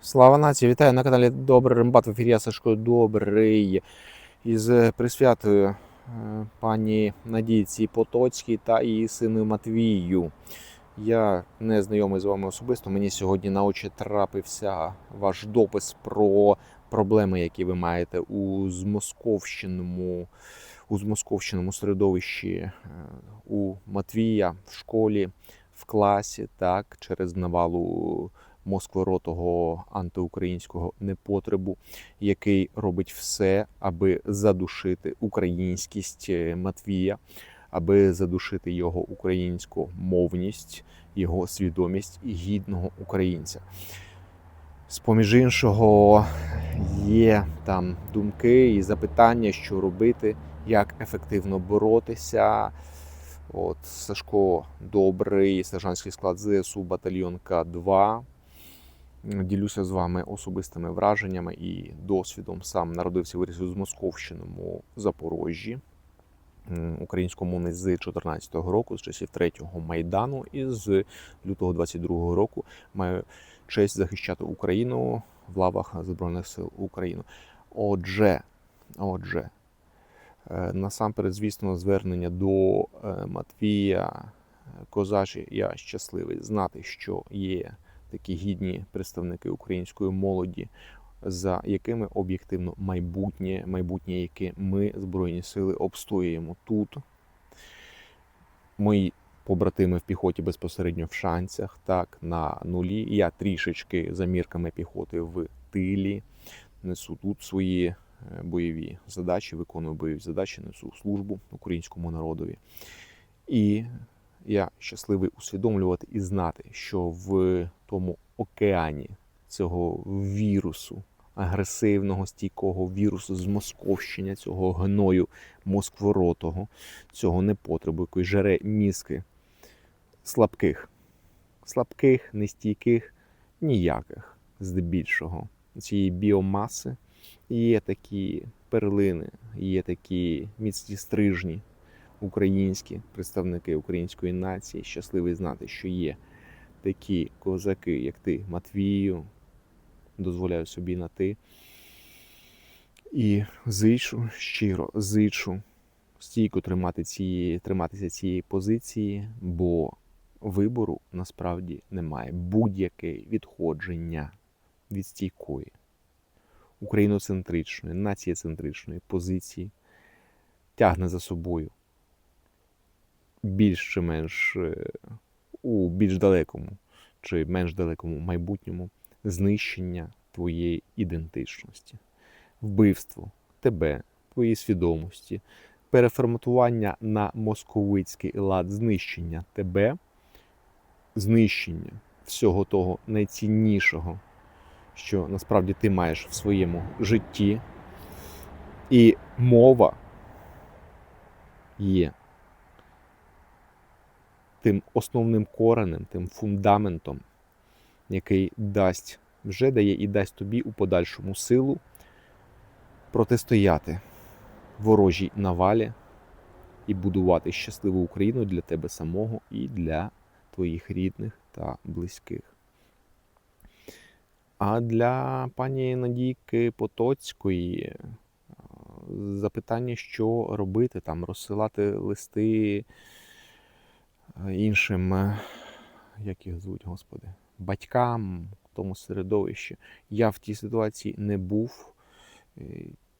Слава нації! Вітаю на каналі Добрий Рембат. В ефірі я Сашко Добрий. Із присвятою е, пані Надійці Потоцькій та її сину Матвію. Я не знайомий з вами особисто. Мені сьогодні на очі трапився ваш допис про проблеми, які ви маєте у змосковщиному, у змосковщиному середовищі е, у Матвія в школі, в класі, так, через навалу москворотого антиукраїнського непотребу, який робить все, аби задушити українськість е, Матвія, аби задушити його українську мовність, його свідомість гідного українця. З поміж іншого, є там думки і запитання, що робити, як ефективно боротися. От Сашко добрий, сержантський склад ЗСУ, батальйон К2. Ділюся з вами особистими враженнями і досвідом. Сам народився виріс у Змосковщиному Запорожжі, м, українськомовний з 14-го року, з часів третього майдану, і з лютого 22-го року маю честь захищати Україну в лавах Збройних сил України. Отже, отже, е, насамперед, звісно, звернення до е, Матвія Козачі. Я щасливий знати, що є такі гідні представники української молоді, за якими об'єктивно майбутнє, майбутнє, яке ми, Збройні Сили, обстоюємо тут. Мої побратими в піхоті безпосередньо в шанцях, так, на нулі. Я трішечки за мірками піхоти в тилі. Несу тут свої е, бойові задачі, виконую бойові задачі, несу службу українському народові. І я щасливий усвідомлювати і знати, що в тому океані цього вірусу, агресивного стійкого вірусу з Московщення, цього гною москворотого, цього непотребу, який жере мізки слабких, слабких, нестійких, ніяких, здебільшого. Цієї біомаси є такі перлини, є такі міцні стрижні українські представники української нації, щасливий знати, що є такі козаки, як ти, Матвію, дозволяю собі на ти. І зичу, щиро зичу стійко тримати цієї, триматися цієї позиції, бо вибору насправді немає. Будь-яке відходження від стійкої, україноцентричної, націєцентричної позиції тягне за собою більш чи менш е, у більш далекому чи менш далекому майбутньому знищення твоєї ідентичності, вбивство тебе, твоєї свідомості, переформатування на московицький лад, знищення тебе, знищення всього того найціннішого, що насправді ти маєш в своєму житті. І мова є тим основним коренем, тим фундаментом, який дасть, вже дає і дасть тобі у подальшому силу протистояти ворожій навалі і будувати щасливу Україну для тебе самого і для твоїх рідних та близьких. А для пані Надійки Потоцької запитання, що робити, там розсилати листи іншим, е, як їх звуть, Господи, батькам в тому середовищі. Я в тій ситуації не був,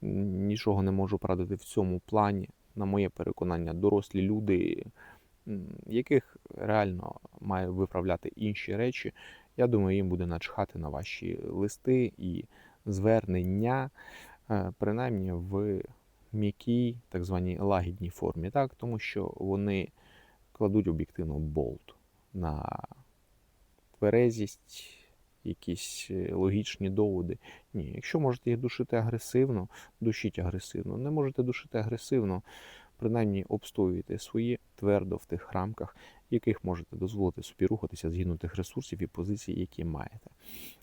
нічого не можу порадити в цьому плані. На моє переконання, дорослі люди, яких реально має виправляти інші речі. Я думаю, їм буде начхати на ваші листи і звернення, е, принаймні в м'якій, так званій лагідній формі, так, тому що вони кладуть об'єктивно болт на тверезість, якісь е, логічні доводи. Ні, якщо можете їх душити агресивно, душіть агресивно. Не можете душити агресивно, принаймні обстоюєте свої твердо в тих рамках, яких можете дозволити собі рухатися згідно тих ресурсів і позицій, які маєте.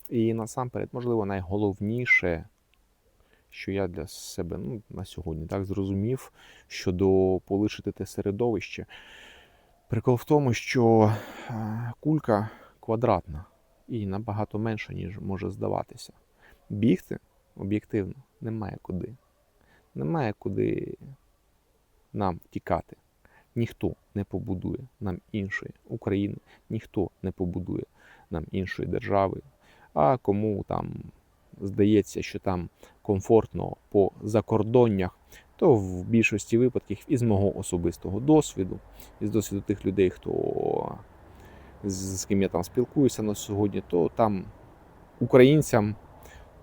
І насамперед, можливо, найголовніше. Що я для себе ну, на сьогодні так зрозумів, щодо полишити те середовище. Прикол в тому, що е, кулька квадратна. і набагато менше, ніж може здаватися. Бігти об'єктивно немає куди. Немає куди нам тікати. Ніхто не побудує нам іншої України, ніхто не побудує нам іншої держави. А кому там здається, що там комфортно по закордоннях, то в більшості випадків із мого особистого досвіду, із досвіду тих людей, хто з ким я там спілкуюся на сьогодні, то там українцям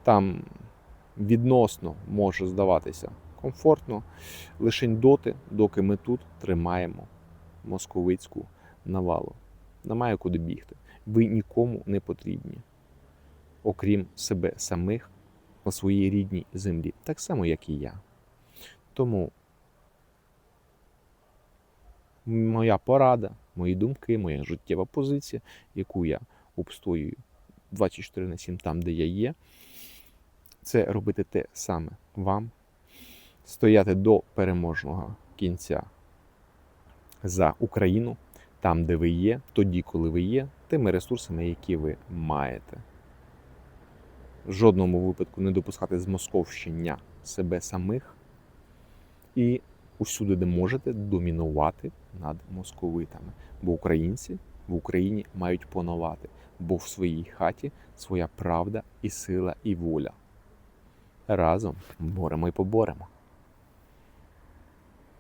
там відносно може здаватися комфортно лише доти, доки ми тут тримаємо московицьку навалу. Немає куди бігти. Ви нікому не потрібні, окрім себе самих на своїй рідній землі, так само, як і я. Тому моя порада, мої думки, моя життєва позиція, яку я обстоюю 24 на 7 там, де я є, це робити те саме вам, стояти до переможного кінця за Україну, там, де ви є, тоді, коли ви є, тими ресурсами, які ви маєте. В жодному випадку не допускати змосковщення себе самих і усюди, де можете, домінувати над московитами. Бо українці в Україні мають панувати, бо в своїй хаті своя правда і сила і воля. Разом боремо і поборемо.